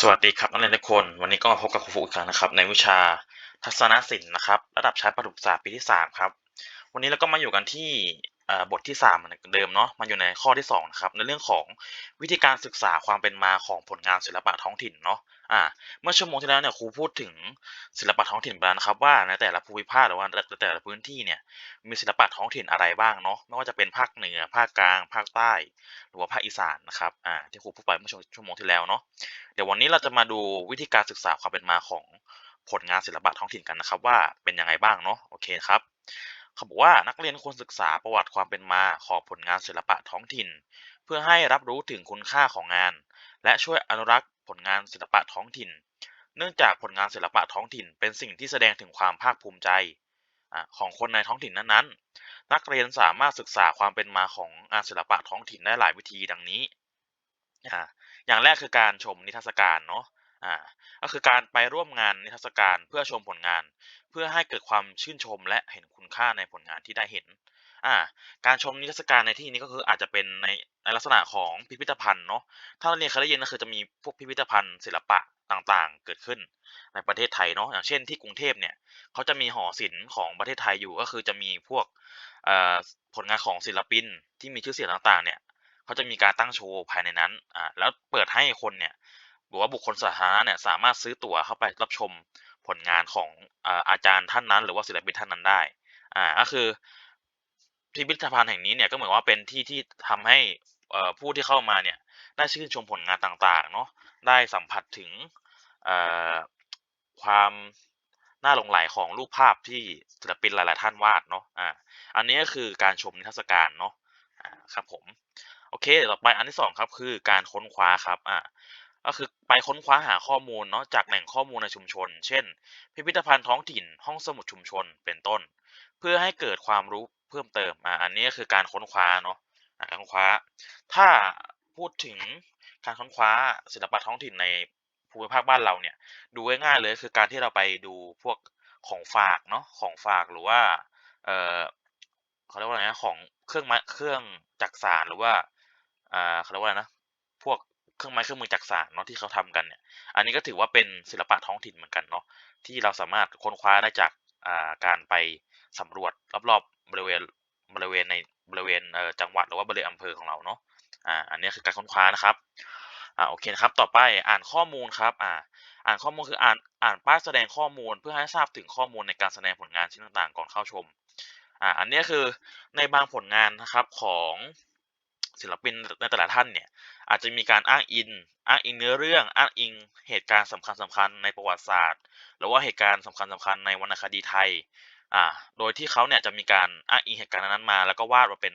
สวัสดีครับนักเรียนทุกคน วันนี้ก็มาพบกับครูฟูอีกครั้งนะครับ ในวิชาทัศนศิลป์นะครับ ระดับชั้นประถมศึกษาปีที่ 3 ครับ วันนี้เราก็มาอยู่กันที่ บทที่3เหมือนเดิมเนาะมาอยู่ในข้อที่2นะครับในเรื่องของวิธีการศึกษาความเป็นมาของผลงานศิลปะท้องถิ่นเนาะอ่าเมื่อชั่วโมงที่แล้วเนี่ยครูพูดถึงศิลปะท้องถิ่นไปแล้วนะครับ ว่าในแต่ละภูมิภาคหรือว่าแต่ละพื้นที่เนี่ยมีศิลปะท้องถิ่นอะไรบ้างเนาะไม่ว่าจะเป็นภาคเหนือภาคกลาง ภาคใต้ หรือว่าภาคอีสานนะครับอ่าที่ครูพูดไปเมื่อชั่วโมงที่แล้วเนาะเดี๋ยววันนี้เราจะมาดูวิธีการศึกษาความเป็นมาของผลงานศิลปะท้องถิ่นกันนะครับ ว่าเป็นยังไงบ้างเนาะโอเคครับ เขาบอกว่านักเรียนควรศึกษาประวัติความเป็นมาของผลงานศิลปะท้องถิ่น เพื่อให้รับรู้ถึงคุณค่าของงาน และช่วยอนุรักษ์ผลงานศิลปะท้องถิ่น เนื่องจากผลงานศิลปะท้องถิ่น เป็นสิ่งที่แสดงถึงความภาคภูมิใจของคนในท้องถิ่นนั้นๆ นักเรียนสามารถศึกษาความเป็นมาของงานศิลปะท้องถิ่นได้หลายวิธีดังนี้ อย่างแรกคือการชมนิทรรศการเนาะ อ่าก็คือการไปร่วมงานนิทรรศการเพื่อชมผลงาน เพื่อให้เกิดความชื่นชมและเห็นคุณค่าในผลงานที่ได้เห็นอ่าการชมนิทรรศการในที่นี้ก็คืออาจจะเป็นในในลักษณะของพิพิธภัณฑ์เนาะถ้าเราเรียนเคยได้ยินก็คือจะมีพวกพิพิธภัณฑ์ศิลปะต่างๆ เกิดขึ้นในประเทศไทยเนาะอย่างเช่นที่กรุงเทพเนี่ยเขาจะมีหอศิลป์ของประเทศไทยอยู่ก็คือจะมีพวกผลงานของศิลปินที่มีชื่อเสียงต่างๆเนี่ยเขาจะมีการตั้งโชว์ภายในนั้นอ่าแล้วเปิดให้คนเนี่ย รือว่าบุคคลสาธารณะเนี่ยสามารถซื้อตั๋วเข้าไปรับชมผลงานของอาจารย์ท่านนั้น หรือว่าศิลปินท่านนั้นได้อ่าก็คือพิพิธภัณฑ์แห่งนี้เนี่ยก็เหมือนว่าเป็นที่ที่ทำให้ผู้ที่เข้ามาเนี่ยได้ชื่นชมผลงานต่างๆเนาะได้สัมผัสถึงความน่าหลงไหลของรูปภาพที่ศิลปินหลายๆท่านวาดเนาะอ่าอันนี้ก็คือการชมนิทรรศการเนาะอ่าครับผมโอเคต่อไปอันที่2ครับคือการค้นคว้าครับอ่า ก็คือไปค้นคว้าหาข้อมูลเนาะจากแหล่งข้อมูลในชุมชน เช่น พิพิธภัณฑ์ท้องถิ่น ห้องสมุดชุมชน เป็นต้น เพื่อให้เกิดความรู้เพิ่มเติม อ่า อันนี้ก็คือการค้นคว้าเนาะการค้นคว้า ถ้าพูดถึงการค้นคว้าศิลปะท้องถิ่นในภูมิภาคบ้านเราเนี่ย ดูง่ายๆเลยคือการที่เราไปดูพวกของฝากเนาะ ของฝากหรือว่า เออเขาเรียกว่าอะไรนะ ของเครื่องไม้เครื่องจักสานหรือว่า อ่าเขาเรียกว่าอะไรนะ พวก เครื่องไม้เครื่องมือจักสานเนาะที่เขาทำกันเนี่ย อันนี้ก็ถือว่าเป็นศิลปะท้องถิ่นเหมือนกันเนาะที่เราสามารถค้นคว้าได้จากอ่าการไปสำรวจรอบๆบริเวณบริเวณในบริเวณจังหวัดหรือว่าบริเวณอำเภอของเราเนาะอ่าอันนี้คือการค้นคว้านะครับอ่าโอเคนะครับ ต่อไปอ่านข้อมูลครับอ่าอ่านข้อมูลคืออ่านอ่านป้ายแสดงข้อมูลเพื่อให้ทราบถึงข้อมูลในการแสดงผลงานชิ้นต่างๆ ก่อนเข้าชมอ่าอันนี้คือในบางผลงานนะครับของ ศิลปินในแต่ละท่านเนี่ยอาจจะมีการอ้างอิงอ้างอิงเนื้อเรื่อง อ้างอิงเหตุการณ์สำคัญสำคัญในประวัติศาสตร์ หรือว่าเหตุการณ์สำคัญสำคัญในวรรณคดีไทยอ่าโดยที่เขาเนี่ยจะมีการอ้างอิงเหตุการณ์นั้นมา แล้วก็วาดมาเป็น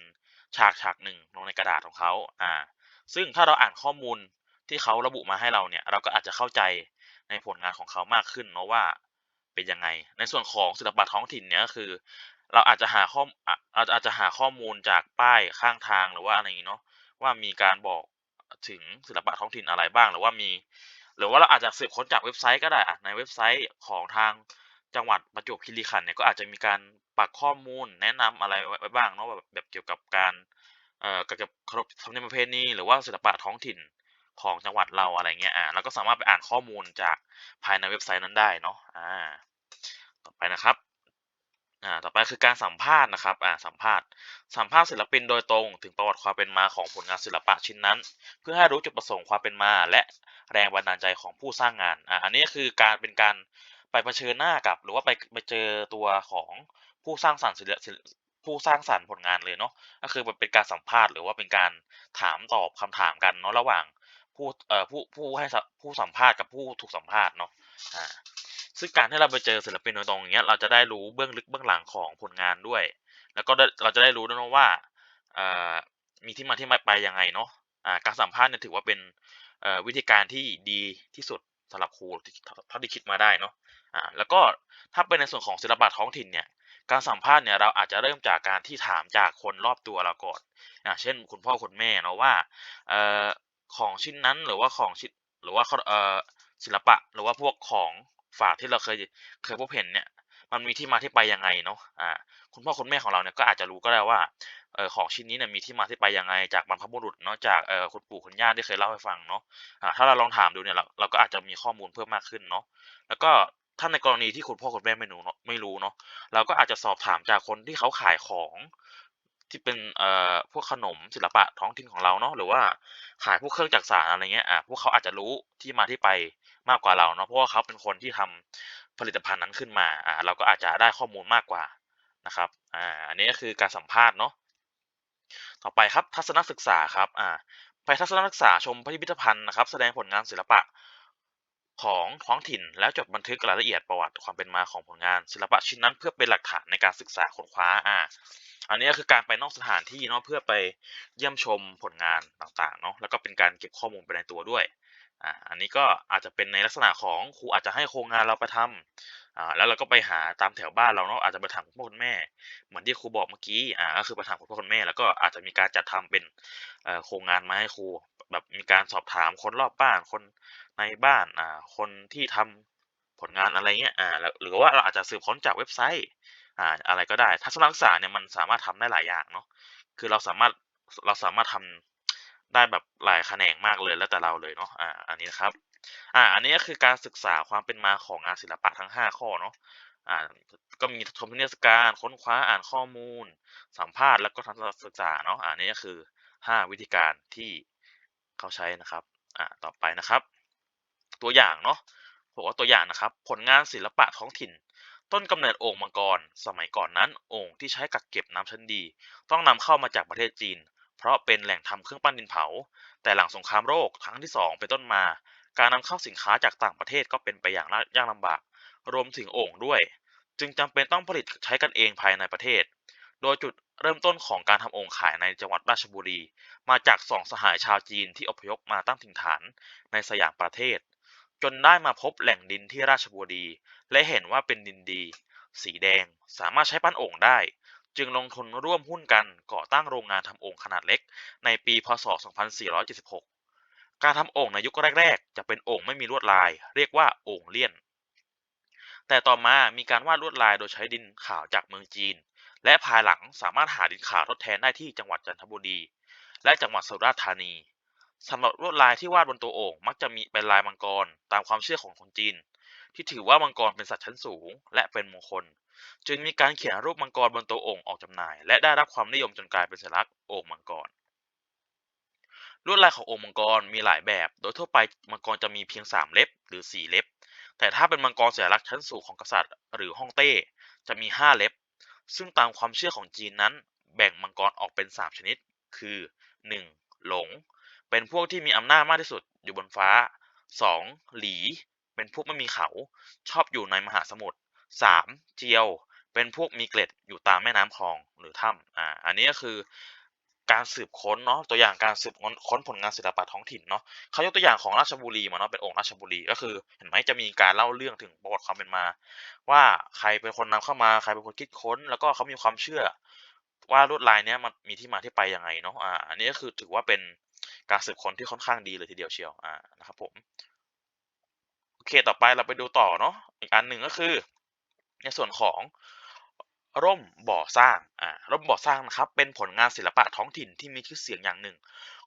ฉากฉากหนึ่งลงในกระดาษของเขาอ่าซึ่งถ้าเราอ่านข้อมูลที่เขาระบุมาให้เราเนี่ยเราก็อาจจะเข้าใจในผลงานของเขามากขึ้นเนาะว่าเป็นยังไง ในส่วนของศิลปะท้องถิ่นเนี่ยก็คือ เราอาจจะหาข้อเราอาจจะหาข้อมูลจากป้ายข้างทาง หรือว่าอะไรอย่างนี้เนาะ ว่ามีการบอกถึงศิลปะท้องถิ่นอะไรบ้าง หรือว่ามี หรือว่าเราอาจจะสืบค้นจากเว็บไซต์ก็ได้ อะ ในเว็บไซต์ของทางจังหวัดประจวบคีรีขันธ์เนี่ย ก็อาจจะมีการปักข้อมูล แนะนำอะไรไว้บ้างเนาะ แบบ แบบเกี่ยวกับการ เอ่อ เกี่ยวกับขนบ ธรรมเนียมประเพณี หรือว่าศิลปะท้องถิ่นของจังหวัดเรา อะไรเงี้ย อ่า เราก็สามารถไปอ่านข้อมูลจากภายในเว็บไซต์นั้นได้เนาะอ่าต่อไปนะครับ อ่าต่อไปคือการสัมภาษณ์นะครับอ่าสัมภาษณ์ สัมภาษณ์ศิลปินโดยตรง ถึงประวัติความเป็นมาของผลงานศิลปะชิ้นนั้น เพื่อให้รู้จุดประสงค์ความเป็นมา และแรงบันดาลใจของผู้สร้างงานอ่าอันนี้คือการเป็นการไปเผชิญหน้ากับ หรือว่าไปไปเจอตัวของผู้สร้างสรรค์ศิลปผู้สร้างสรรค์ผลงานเลยเนาะก็คือมันเป็นการสัมภาษณ์หรือว่าเป็นการถามตอบคำถามกันเนาะระหว่างผู้เอ่อผู้ผู้ให้ผู้สัมภาษณ์กับผู้ถูกสัมภาษณ์เนาะอ่า ซึ่งการที่เราไปเจอศิลปินโดยตรงอย่างเงี้ยเราจะได้รู้เบื้องลึกเบื้องหลังของผลงานด้วย แล้วก็เราจะได้รู้ด้วยว่าอ่ามีที่มาที่ไปยังไงเนาะการสัมภาษณ์เนี่ยถือว่าเป็นวิธีการที่ดีที่สุดสำหรับครูเท่าที่คิดมาได้เนาะอ่าแล้วก็ถ้าเป็นในส่วนของศิลปะท้องถิ่นเนี่ยการสัมภาษณ์เนี่ยเราอาจจะเริ่มจากการที่ถามจากคนรอบตัวเราก่อนอ่าเช่น คุณพ่อคุณแม่เนาะว่าเอ่อของชิ้นนั้นหรือว่าของชิ้นหรือว่าเอ่อศิลปะหรือว่าพวกของ ฝากที่เราเคยเคยพบเห็นเนี่ย มันมีที่มาที่ไปยังไงเนาะอ่าคุณพ่อคุณแม่ของเราเนี่ยก็อาจจะรู้ก็ได้ว่าเออของชิ้นนี้เนี่ยมีที่มาที่ไปยังไง จากบรรพบุรุษเนาะจากเออคุณปู่คุณย่าที่เคยเล่าให้ฟังเนาะอ่าถ้าเราลองถามดูเนี่ยเราเราก็อาจจะมีข้อมูลเพิ่มมากขึ้นเนาะแล้วก็ถ้าในกรณีที่คุณพ่อคุณแม่ไม่รู้เนาะไม่รู้เนาะเราก็อาจจะสอบถามจากคนที่เขาขายของที่เป็นเอ่อพวกขนมศิลปะท้องถิ่นของเราเนาะหรือว่าขายพวกเครื่องจักสานอะไรเงี้ยอ่าพวกเขาอาจจะรู้ที่มาที่ไป มากกว่าเราเนาะเพราะว่าเขาเป็นคนที่ทำผลิตภัณฑ์นั้นขึ้นมาอ่าเราก็อาจจะได้ข้อมูลมากกว่านะครับอ่าอันนี้ก็คือการสัมภาษณ์เนาะต่อไปครับทัศนศึกษาครับอ่าไปทัศนศึกษาชมพิพิธภัณฑ์นะครับ แสดงผลงานศิลปะของท้องถิ่น แล้วจดบันทึกรายละเอียดประวัติความเป็นมาของผลงานศิลปะชิ้นนั้น เพื่อเป็นหลักฐานในการศึกษาค้นคว้าอ่าอันนี้ก็คือการไปนอกสถานที่เนาะเพื่อไปเยี่ยมชมผลงานต่างๆเนาะแล้วก็เป็นการเก็บข้อมูลไปในตัวด้วย อ่าอันนี้ก็อาจจะเป็นในลักษณะของครูอาจจะให้โครงงานเราไปทำอ่าแล้วเราก็ไปหาตามแถวบ้านเราเนาะอาจจะไปถามคุณพ่อคุณแม่ เหมือนที่ครูบอกเมื่อกี้อ่าก็คือไปถามคุณพ่อคุณแม่ แล้วก็อาจจะมีการจัดทำเป็นเอ่อโครงงานมาให้ครู แบบมีการสอบถามคนรอบบ้านคนในบ้านอ่าคนที่ทำผลงานอะไรเงี้ยอ่าหรือว่าเราอาจจะสืบค้นจากเว็บไซต์อ่าอะไรก็ได้ทัศนศึกษาเนี่ยมันสามารถทำได้หลายอย่างเนาะคือเราสามารถเราสามารถทำ ได้แบบหลายแขนงมากเลยแล้วแต่เราเลยเนาะอ่าอันนี้นะครับอ่าอันนี้ก็คือการศึกษาความเป็นมาของงานศิลปะทั้ง 5 ข้อเนาะอ่าก็มีชมนิทรรศการค้นคว้าอ่านข้อมูล สัมภาษณ์แล้วก็ทัศนศึกษาเนาะอันนี้ก็คือ 5 วิธีการที่เขาใช้นะครับอ่าต่อไปนะครับ ตัวอย่างเนาะบอกว่าตัวอย่างนะครับ ผลงานศิลปะท้องถิ่น ต้นกำเนิดโอ่งมังกร สมัยก่อนนั้นโอ่งที่ใช้กักเก็บน้ำชั้นดี ต้องนำเข้ามาจากประเทศจีน เพราะเป็นแหล่งทำเครื่องปั้นดินเผา แต่หลังสงครามโลกครั้งที่ 2 เป็นต้นมา การนำเข้าสินค้าจากต่างประเทศก็เป็นไปอย่างยากลำบาก รวมถึงโอ่งด้วย จึงจำเป็นต้องผลิตใช้กันเองภายในประเทศ โดยจุดเริ่มต้นของการทำโอ่งขายในจังหวัดราชบุรี มาจากสองสหายชาวจีนที่อพยพมาตั้งถิ่นฐานในสยามประเทศ จนได้มาพบแหล่งดินที่ราชบุรี และเห็นว่าเป็นดินดี สีแดงสามารถใช้ปั้นโอ่งได้ จึงลงทุนร่วมหุ้นกันก่อตั้งโรงงานทำโอ่งขนาดเล็ก ในปีพศ 2476 การทำโอ่งในยุคแรก ๆ จะเป็นโอ่งไม่มีลวดลาย เรียกว่าโอ่งเลี่ยน แต่ต่อมามีการวาดลวดลายโดยใช้ดินขาวจากเมืองจีน และภายหลังสามารถหาดินขาวทดแทนได้ที่จังหวัดจันทบุรี และจังหวัดสุราษฎร์ธานีสำหรับลวดลายที่วาดบนตัวโอ่งมักจะมีเป็นลายมังกรตามความเชื่อของคนจีน ที่ถือว่ามังกรเป็นสัตว์ชั้นสูง และเป็นมงคล จึงมีการเขียนรูปมังกรบนตัวโอ่งออกจำหน่าย และได้รับความนิยมจนกลายเป็นสัญลักษณ์โอ่งมังกรลวดลายของโอ่งมังกรมีหลายแบบ โดยทั่วไปมังกรจะมีเพียง 3 เล็บหรือ 4 เล็บ แต่ถ้าเป็นมังกรสัญลักษณ์ชั้นสูงของกษัตริย์ หรือฮ่องเต้ จะมี 5 เล็บ ซึ่งตามความเชื่อของจีนนั้น แบ่งมังกรออกเป็น 3 ชนิด คือ 1. หลง เป็นพวกที่มีอำนาจมากที่สุดอยู่บนฟ้า 2. หลี เป็นพวกไม่มีเขา ชอบอยู่ในมหาสมุทร 3. เจียว เป็นพวกมีเกล็ดอยู่ตามแม่น้ำคลองหรือถ้ำอ่า อันนี้ก็คือการสืบค้นเนาะ ตัวอย่างการสืบค้นผลงานศิลปะท้องถิ่นเนาะเขายกตัวอย่างของราชบุรีมาเนาะ เป็นองค์ราชบุรี ก็คือ เห็นไหมจะมีการเล่าเรื่องถึงประวัติความเป็นมา ว่าใครเป็นคนนำเข้ามา ใครเป็นคนคิดค้น แล้วก็เขามีความเชื่อ ว่าลวดลายเนี้ยมันมีที่มาที่ไปยังไงเนาะ อ่า อันนี้ก็คือถือว่าเป็นการสืบค้นที่ค่อนข้างดีเลยทีเดียวเชียว อ่า นะครับผม เคต่อไปเราไปดูต่อเนาะอีกอันหนึ่งก็คือ ในส่วนของร่มบ่อสร้างอ่าร่มบ่อสร้างนะครับเป็นผลงานศิลปะท้องถิ่นที่มีชื่อเสียงอย่างหนึ่ง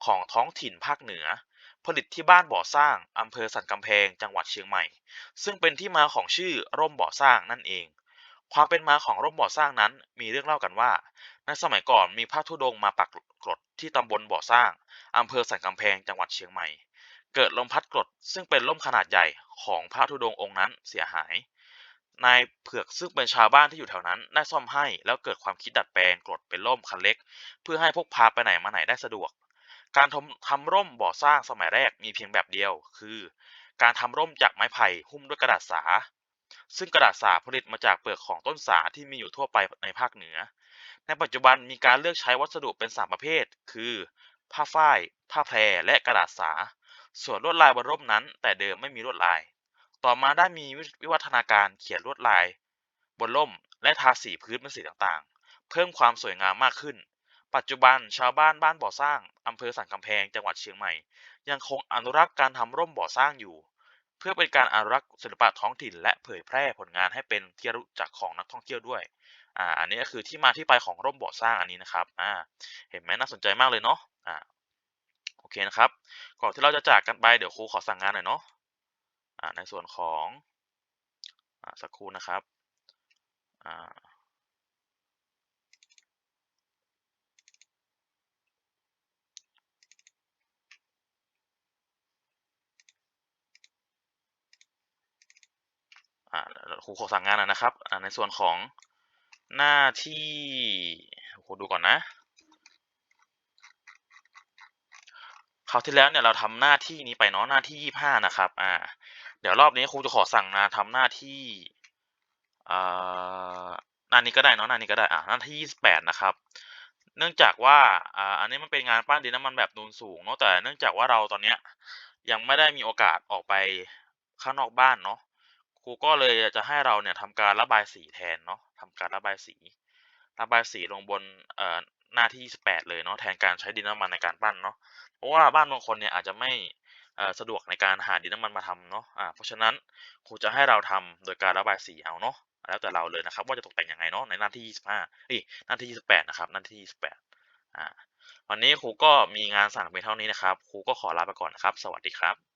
ของท้องถิ่นภาคเหนือ ผลิตที่บ้านบ่อสร้างอำเภอสันกำแพงจังหวัดเชียงใหม่ ซึ่งเป็นที่มาของชื่อร่มบ่อสร้างนั่นเอง ความเป็นมาของร่มบ่อสร้างนั้นมีเรื่องเล่ากันว่า ในสมัยก่อนมีพระธุดงค์มาปักกรดที่ตำบลบ่อสร้างอำเภอสันกำแพงจังหวัดเชียงใหม่ เกิดลมพัดกรดซึ่งเป็นร่มขนาดใหญ่ของพระธุดงค์องค์นั้นเสียหาย นายเผือกซึ่งเป็นชาวบ้านที่อยู่แถวนั้นได้ซ่อมให้แล้วเกิดความคิดดัดแปลงกรดเป็นร่มคันเล็ก เพื่อให้พกพาไปไหนมาไหนได้สะดวก การทำทำร่มบ่อสร้างสมัยแรกมีเพียงแบบเดียว คือ การทำร่มจากไม้ไผ่หุ้มด้วยกระดาษสา ซึ่งกระดาษสาผลิตมาจากเปลือกของต้นสาที่มีอยู่ทั่วไปในภาคเหนือ ในปัจจุบันมีการเลือกใช้วัสดุเป็นสามประเภท คือ ผ้าฝ้าย ผ้าแพรและกระดาษสา ส่วนลวดลายบนร่มนั้น แต่เดิมไม่มีลวดลาย ต่อมาได้มีวิวัฒนาการเขียนลวดลาย บนร่มและทาสีพื้นเป็นสีต่างๆ เพิ่มความสวยงามมากขึ้น ปัจจุบันชาวบ้านบ้านบ่อสร้างอำเภอสันกำแพงจังหวัดเชียงใหม่ ยังคงอนุรักษ์การทำร่มบ่อสร้างอยู่ เพื่อเป็นการอนุรักษ์ศิลปะท้องถิ่น และเผยแพร่ผลงานให้เป็นที่รู้จักของนักท่องเที่ยวด้วยอ่าอันนี้ก็คือที่มาที่ไปของร่มบาะสร้างอันนี้นะครับอ่าเห็นไหมน่าสนใจมากเลยเนาะอ่า เคนะครับ ก่อนที่เราจะจากกันไปเดี๋ยวครูขอสั่งงานหน่อยเนาะในส่วนของอสักครู่นะครับครูขอสั่งงานนะครับในส่วนของหน้าที่ครูดูก่อนนะ คราวที่แล้วเนี่ยเราทำหน้าที่นี้ไปเนาะหน้าที่ยี่ห้านะครับ อ่า เดี๋ยวรอบนี้ครูจะขอสั่งงานทำหน้าที่อ่าหน้านี้ก็ได้เนาะหน้านี้ก็ได้อ่าหน้าที่ยี่สิบแปดนะครับ เนื่องจากว่าอ่าอันนี้มันเป็นงานปั้นดินน้ำมันแบบนูนสูงเนาะแต่เนื่องจากว่าเราตอนเนี้ยยังไม่ได้มีโอกาสออกไปข้างนอกบ้านเนาะครูก็เลยจะให้เราเนี่ยทำการระบายสีแทนเนาะทำการระบายสี ระบายสีลงบนเอ่อ หน้าที่ 28 เลยเนาะแทนการใช้ดินน้ำมันในการปั้นเนาะเพราะว่าบ้านบางคนเนี่ยอาจจะไม่สะดวกในการหาดินน้ำมันมาทำเนาะอ่าเพราะฉะนั้นครูจะให้เราทำโดยการระบายสีเอาเนาะแล้วแต่เราเลยนะครับว่าจะตกแต่งยังไงเนาะในหน้าที่ 25เอ๊ยหน้าที่ 28 นะครับหน้าที่ 28อ่าวันนี้ครูก็มีงานสั่งเพียงเท่านี้นะครับครูก็ขอลาไปก่อนนะครับ สวัสดีครับ